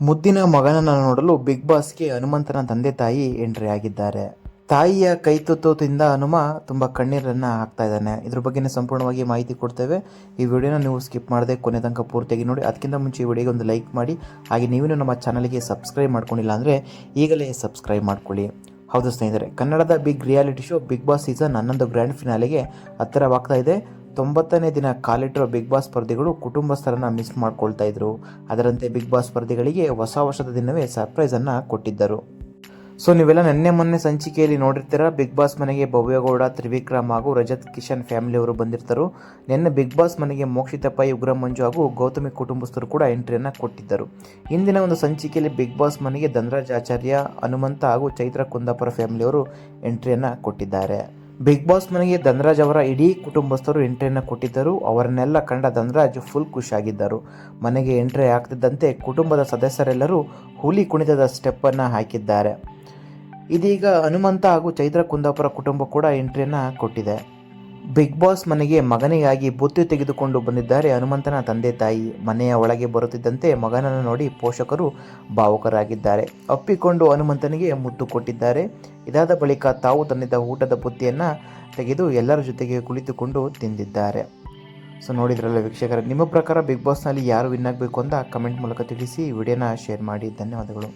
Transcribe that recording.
ಮುದ್ದಿನ ಮಗನನ್ನು ನೋಡಲು ಬಿಗ್ ಬಾಸ್ಗೆ ಹನುಮಂತನ ತಂದೆ ತಾಯಿ ಎಂಟ್ರಿ ಆಗಿದ್ದಾರೆ. ತಾಯಿಯ ಕೈತುತ್ತುತ್ತಿಂದ ಹನುಮ ತುಂಬ ಕಣ್ಣೀರನ್ನು ಹಾಕ್ತಾ ಇದ್ದಾನೆ. ಇದ್ರ ಬಗ್ಗೆ ಸಂಪೂರ್ಣವಾಗಿ ಮಾಹಿತಿ ಕೊಡ್ತೇವೆ. ಈ ವಿಡಿಯೋನ ನೀವು ಸ್ಕಿಪ್ ಮಾಡದೆ ಕೊನೆ ತನಕ ಪೂರ್ತಿಯಾಗಿ ನೋಡಿ. ಅದಕ್ಕಿಂತ ಮುಂಚೆ ಈ ವಿಡಿಯೋಗೆ ಒಂದು ಲೈಕ್ ಮಾಡಿ. ಹಾಗೆ ನೀವೇನು ನಮ್ಮ ಚಾನಲ್ಗೆ ಸಬ್ಸ್ಕ್ರೈಬ್ ಮಾಡ್ಕೊಂಡಿಲ್ಲ ಅಂದರೆ ಈಗಲೇ ಸಬ್ಸ್ಕ್ರೈಬ್ ಮಾಡ್ಕೊಳ್ಳಿ. ಹೌದು ಸ್ನೇಹಿತರೆ, ಕನ್ನಡದ big reality show Bigg Boss season ಹನ್ನೊಂದು ಗ್ರ್ಯಾಂಡ್ ಫಿನಾಲೆಗೆ ಹತ್ತಿರವಾಗ್ತಾ ಇದೆ. ತೊಂಬತ್ತನೇ ದಿನ ಕಾಲಿಟ್ಟಿರೋ ಬಿಗ್ ಬಾಸ್ ಸ್ಪರ್ಧಿಗಳು ಕುಟುಂಬಸ್ಥರನ್ನ ಮಿಸ್ ಮಾಡ್ಕೊಳ್ತಾ ಇದ್ರು. ಅದರಂತೆ ಬಿಗ್ ಬಾಸ್ ಸ್ಪರ್ಧಿಗಳಿಗೆ ಹೊಸ ವರ್ಷದ ದಿನವೇ ಸರ್ಪ್ರೈಸನ್ನು ಕೊಟ್ಟಿದ್ದರು. ಸೊ ನೀವೆಲ್ಲ ನಿನ್ನೆ ಮೊನ್ನೆ ಸಂಚಿಕೆಯಲ್ಲಿ ನೋಡಿರ್ತೀರ ಬಿಗ್ ಬಾಸ್ ಮನೆಗೆ ಭವ್ಯಗೌಡ, ತ್ರಿವಿಕ್ರಮ್ ಹಾಗೂ ರಜತ್ ಕಿಶನ್ ಫ್ಯಾಮಿಲಿಯವರು ಬಂದಿರ್ತಾರೆ. ನಿನ್ನೆ ಬಿಗ್ ಬಾಸ್ ಮನೆಗೆ ಮೋಕ್ಷಿತಪ್ಪ ಪೈ ಉಗ್ರ ಮಂಜು ಹಾಗೂ ಗೌತಮಿ ಕುಟುಂಬಸ್ಥರು ಕೂಡ ಎಂಟ್ರಿಯನ್ನು ಕೊಟ್ಟಿದ್ದರು. ಇಂದಿನ ಒಂದು ಸಂಚಿಕೆಯಲ್ಲಿ ಬಿಗ್ ಬಾಸ್ ಮನೆಗೆ ಧನರಾಜ್ ಆಚಾರ್ಯ, ಹನುಮಂತ ಹಾಗೂ ಚೈತ್ರ ಕುಂದಾಪುರ ಫ್ಯಾಮಿಲಿಯವರು ಎಂಟ್ರಿಯನ್ನು ಕೊಟ್ಟಿದ್ದಾರೆ. ಬಿಗ್ ಬಾಸ್ ಮನೆಗೆ ಧನರಾಜ್ ಅವರ ಇಡೀ ಕುಟುಂಬಸ್ಥರು ಎಂಟ್ರಿಯನ್ನು ಕೊಟ್ಟಿದ್ದರು. ಅವರನ್ನೆಲ್ಲ ಕಂಡ ಧನರಾಜ್ ಫುಲ್ ಖುಷಿಯಾಗಿದ್ದರು. ಮನೆಗೆ ಎಂಟ್ರಿ ಆಗ್ತಿದ್ದಂತೆ ಕುಟುಂಬದ ಸದಸ್ಯರೆಲ್ಲರೂ ಹುಲಿ ಕುಣಿತದ ಸ್ಟೆಪ್ಪನ್ನು ಹಾಕಿದ್ದಾರೆ. ಇದೀಗ ಹನುಮಂತ ಹಾಗೂ ಚೈತ್ರ ಕುಂದಾಪುರ ಕುಟುಂಬ ಕೂಡ ಎಂಟ್ರಿಯನ್ನು ಕೊಟ್ಟಿದೆ. ಬಿಗ್ ಬಾಸ್ ಮನೆಗೆ ಮಗನಿಗಾಗಿ ಬುತ್ತಿ ತೆಗೆದುಕೊಂಡು ಬಂದಿದ್ದಾರೆ ಹನುಮಂತನ ತಂದೆ ತಾಯಿ. ಮನೆಯ ಒಳಗೆ ಬರುತ್ತಿದ್ದಂತೆ ಮಗನನ್ನು ನೋಡಿ ಪೋಷಕರು ಭಾವುಕರಾಗಿದ್ದಾರೆ. ಅಪ್ಪಿಕೊಂಡು ಹನುಮಂತನಿಗೆ ಮುದ್ದು ಕೊಟ್ಟಿದ್ದಾರೆ. ಇದಾದ ಬಳಿಕ ತಾವು ತಂದಿದ್ದ ಊಟದ ಬುತ್ತಿಯನ್ನು ತೆಗೆದು ಎಲ್ಲರ ಜೊತೆಗೆ ಕುಳಿತುಕೊಂಡು ತಿಂದಿದ್ದಾರೆ. ಸೊ, ನೋಡಿದ್ರಲ್ಲ ವೀಕ್ಷಕರ, ನಿಮ್ಮ ಪ್ರಕಾರ ಬಿಗ್ ಬಾಸ್ನಲ್ಲಿ ಯಾರು ವಿನ್ ಆಗಬೇಕು ಅಂತ ಕಮೆಂಟ್ ಮೂಲಕ ತಿಳಿಸಿ ವಿಡಿಯೋನ ಶೇರ್ ಮಾಡಿ. ಧನ್ಯವಾದಗಳು.